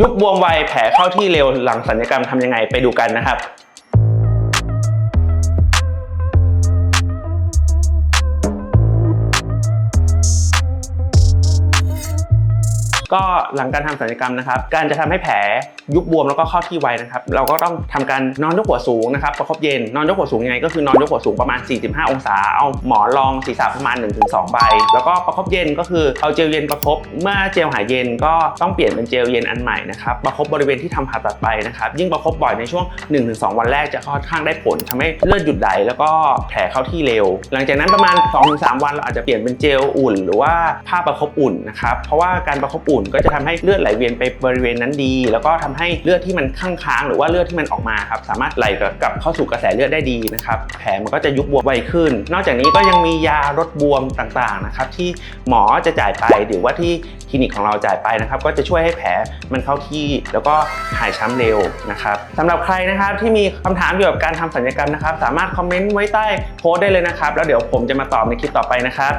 ยุบบวมไวแผลเข้าที่เร็วหลังสัญญกรรมทำยังไงไปดูกันนะครับ ก็หลังการทำศัลยกรรมนะครับ การจะทำให้แผลยุบบวมแล้วก็เข้าที่ไวนะครับ เราก็ต้องทำการนอนยกหัวสูงนะครับประคบเย็น นอนยกหัวสูงยังไงก็คือนอนยกหัวสูงประมาณ 45 องศา เอาหมอนรองศีรษะประมาณ 1-2 ใบ แล้วก็ประคบเย็นก็คือเอาเจลเย็นประคบ เมื่อเจลหายเย็นก็ต้องเปลี่ยนเป็นเจลเย็นอันใหม่นะครับ ประคบบริเวณที่ทำผ่าตัดไปนะครับ ยิ่งประคบบ่อยในช่วง 1-2 วันแรกจะค่อนข้างได้ผลทำให้เลือดหยุดไหลแล้วก็แผลเข้าที่เร็ว หลังจากนั้นประมาณ 2-3 วันเราอาจจะเปลี่ยนเป็นเจลอุ่น หรือว่าผ้าประคบอุ่นนะครับ เพราะว่าการประคบอุ่นก็จะทำให้เลือดไหลเวียนไปบริเวณนั้นดี แล้วก็ทำให้เลือดที่มันข้างค้างหรือว่าเลือดที่มันออกมาครับสามารถไหลกลับเข้าสู่กระแสเลือดได้ดีนะครับแผลมันก็จะยุบบวมไวขึ้น นอกจากนี้ก็ยังมียาลดบวมต่างๆนะครับที่หมอจะจ่ายไปหรือว่าที่คลินิกของเราจ่ายไปนะครับ ก็จะช่วยให้แผลมันเข้าที่ แล้วก็หายช้ำเร็วนะครับสำหรับใครนะครับที่มีคำถามเกี่ยวกับการทำศัลยกรรมนะครับ สามารถคอมเมนต์ไว้ใต้โพสต์ได้เลยนะครับ แล้วเดี๋ยวผมจะมาตอบในคลิปต่อไปนะครับ